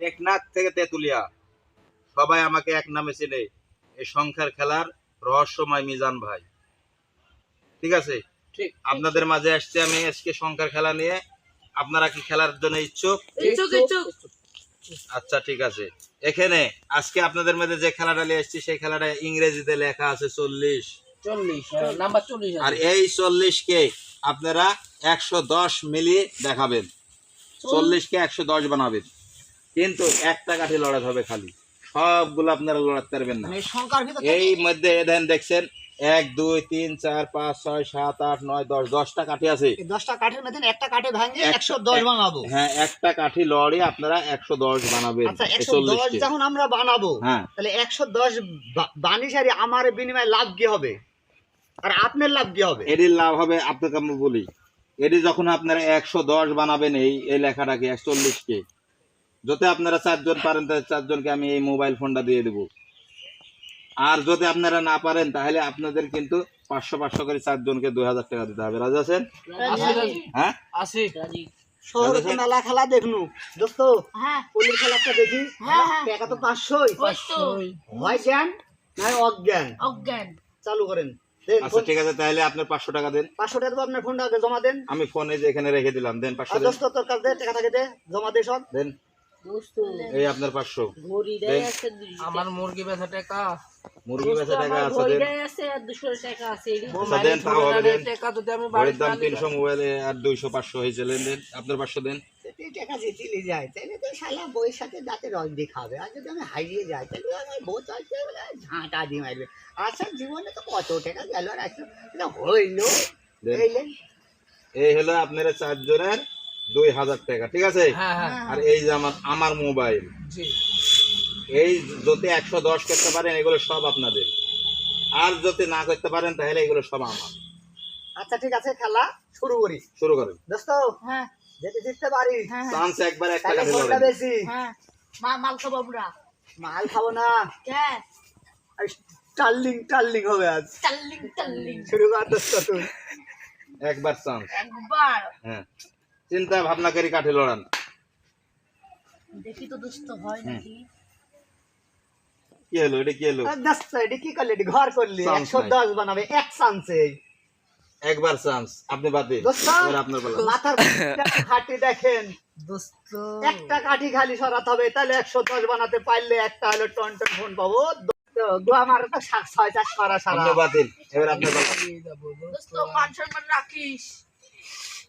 টেকনাক থেকে তেতুলিয়া। সবাই আমাকে এক নামে চেনে এই সংখ্যার খেলার রহস্যময় মিজান ভাই। ঠিক আছে? ঠিক আপনাদের মাঝে আসছে আমি আজকে সংখ্যার খেলা নিয়ে। আপনারা কি খেলার জন্য ইচ্ছুক? আচ্ছা ঠিক আছে। এখানে আজকে আপনাদের মধ্যে যে খেলাটা নিয়ে এসেছি সেই খেলাটা ইংরেজিতে লেখা আছে চল্লিশ। হ্যাঁ, চল্লিশ আর এই চল্লিশ কে আপনারা একশো দশ মিলিয়ে দেখাবেন। চল্লিশ কে একশো দশ বানাবেন। কিন্তু একটা কাঠি লড়াতে হবে খালি। সবগুলো আপনারা লড়াতে পারবেন না। মানে এই মধ্যে দেন দেখছেন এক দুই তিন চার পাঁচ ছয় সাত আট নয় দশ দশটা কাঠি আছে। দশটা কাঠের মধ্যে একটা কাঠে ভাঙে একশো দশ বানাবো। হ্যাঁ একটা কাঠি লড়ে আপনারা একশো দশ বানাবেন আচ্ছা একশো দশ যখন আমরা বানাবো হ্যাঁ। তাহলে একশো দশ বানিসারি আমার বিনিময়ে লাভ কি হবে? আর আপনার লাভ কি হবে? এটির লাভ হবে আপনাকে আমি বলি। এটি যখন আপনারা একশো দশ বানাবেন এই এই লেখাটাকে একচল্লিশ যাতে আপনারা চারজন পারেন তাহলে চারজনকে আমি এই মোবাইল ফোনটা দিয়ে দেবো। আর যদি আপনারা না পারেন তাহলে আপনাদের কিন্তু পাঁচশো পাঁচশো করে চারজনকে দুই হাজার টাকা দিতে হবে। রাজা আছেন? হ্যাঁ? আসি। মেলা খেলা দেখনু। দোস্ত হ্যাঁ। খেলাটা দেখি। হ্যাঁ। টাকা তো পাঁচশোই। জ্ঞান? নয় অজ্ঞান? অজ্ঞান। চালু করেন। আচ্ছা ঠিক আছে তাহলে আপনার পাঁচশো টাকা দেন। পাঁচশো টাকা আপনার ফোনটা আগে জমা দেন। আমি ফোনে যে এখানে রেখে দিলাম। দেন পাঁচশো দোস্ত তোর কাছে টাকা থাকে দে। জমা দে সব। দেন। এই আপনার পাঁচশো। দেন আমার মুরগি বেচা টাকা। মুরগি বেচা টাকা আছে দেন। আছে আর দুশো টাকা আছে আচ্ছা দেন তাও হবে দেন। টাকা যদি আমি ঘড়ির দাম তিনশো মোবাইলে আর দুইশো পাঁচশো হয়েছে দেন দেন। আপনার পাঁচশো দেন। তুই টাকা জিতিলে যায়। তাহলে তো শালা বইয়ের সাথে যাতে রস দেখাবে। আর যদি আমি হারিয়ে যাই তাহলে আমার বউ চাইছে ঝাঁটা দিয়ে মারবে। আচ্ছা জীবনে তো কত টাকা গেল আর হইল। এই হলো আপনার চারজনের দুই হাজার টাকা ঠিক আছে? হ্যাঁ হ্যাঁ। আর এই যে আমার আমার মোবাইল। এই যদি একশো দশ করতে পারেন এগুলো সব আপনাদের। আর যদি না করতে পারেন তাহলে এগুলো সব আমার। আচ্ছা ঠিক আছে খেলা শুরু করি। শুরু করেন। দোস্ত হ্যাঁ। যেতে জিততে পারি। হ্যাঁ। চান্স একবার কাঠি ফোনটা লড়েন বেশি। হ্যাঁ। মা মাল খাব আমরা। মাল খাব না। কে? আর টার্লিং টার্লিং হবে আজ। চাল্লিং চাল্লিং শুরু কর দোস্ত তুই। একবার চান্স। একবার? হ্যাঁ। চিন্তা ভাবনা করে কাঠি লড়ান। দেখি তো দুষ্ট হয় নাকি? কি হলো? এটা কি হলো? দোস্ত এটা কি করলি? এটা ঘর করলি? Chance একশো নাই। দশ বানাবে এক চান্সে। একবার চান্স। আপনি বাদে আপনার বলা মাথার হাঁটি দেখেন। দোস্ত। একটা কাঠি খালি সরাতে হবে তাহলে একশো দশ বানাতে পারলে একটা হলো টন টন ফোন পাবো। দু আমার তো ছয় চাষ করা সারা। বাতিল এবার আপনার বলা দোস্ত মান সম্মান রাখিস।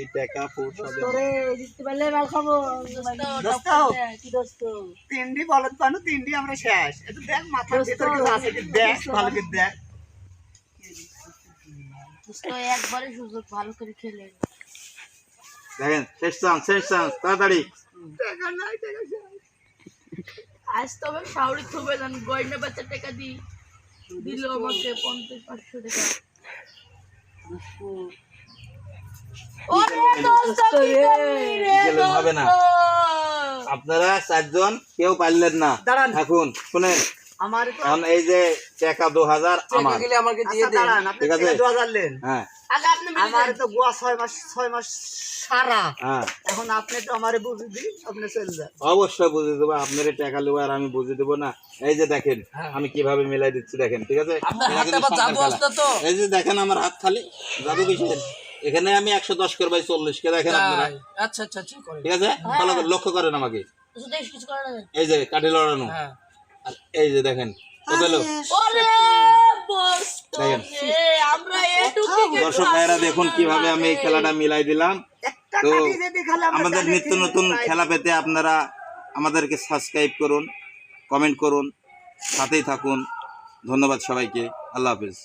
এই টাকা ফোন সব তোরে পারলে মাল খাব। দোস্ত। কি দোস্ত। তিনটি বলদ পানু তিনটি আমরা শেষ। একটু দেখ মাথার দোস্ত। ভিতরে আছে কি দেখ ভালো করে দেখ। দোস্ত একবারে সুযোগ ভালো করে খেলে। দেখেন শেষ চান্স শেষ চান্স তাড়াতাড়ি। টাকা নাই টাকা আজ তবে শাওরি থবে জান গয়না বাচ্চা টাকা দি। দিল আমাকে পঞ্চাশ পাঁচশো টাকা ওরে দোস্ত কি করলি রে গেলে হবে না। আপনারা চারজন কেউ পারলেন না। দাঁড়ান। থাকুন শুনেন। আমার এখন এই যে টাকা দু হাজার আমার। আচ্ছা আপনি ঠিক আছে। দু হাজার নেন। হ্যাঁ। আগে আপনি মিলে আমার তো গোয়া ছয় মাস ছয় মাস সারা। হ্যাঁ। এখন আপনি তো আমারে বুঝে দিন আপনি চলে যান। অবশ্যই বুঝে দেবো আপনার টাকা নেব আর আমি বুঝে দেবো না। এই যে দেখেন আমি কীভাবে মিলাই দিচ্ছি দেখেন ঠিক আছে। এই যে দেখেন আমার হাত খালি জাদু কিসের? এখানে আমি একশো দশ করব চল্লিশ কে দেখেন আপনারা। আচ্ছা আচ্ছা আচ্ছা ঠিক আছে? ভালো করে লক্ষ্য করেন আমাকে। শুধু কিছু করে না এই যে কাঠি লড়ানো। আর এই যে দেখেন দর্শক ভাইরা দেখুন কীভাবে আমি এই খেলাটা মিলাই দিলাম। তো আমাদের নিত্য নতুন খেলা পেতে আপনারা আমাদেরকে সাবস্ক্রাইব করুন কমেন্ট করুন সাথেই থাকুন। ধন্যবাদ সবাইকে। আল্লাহ হাফিজ।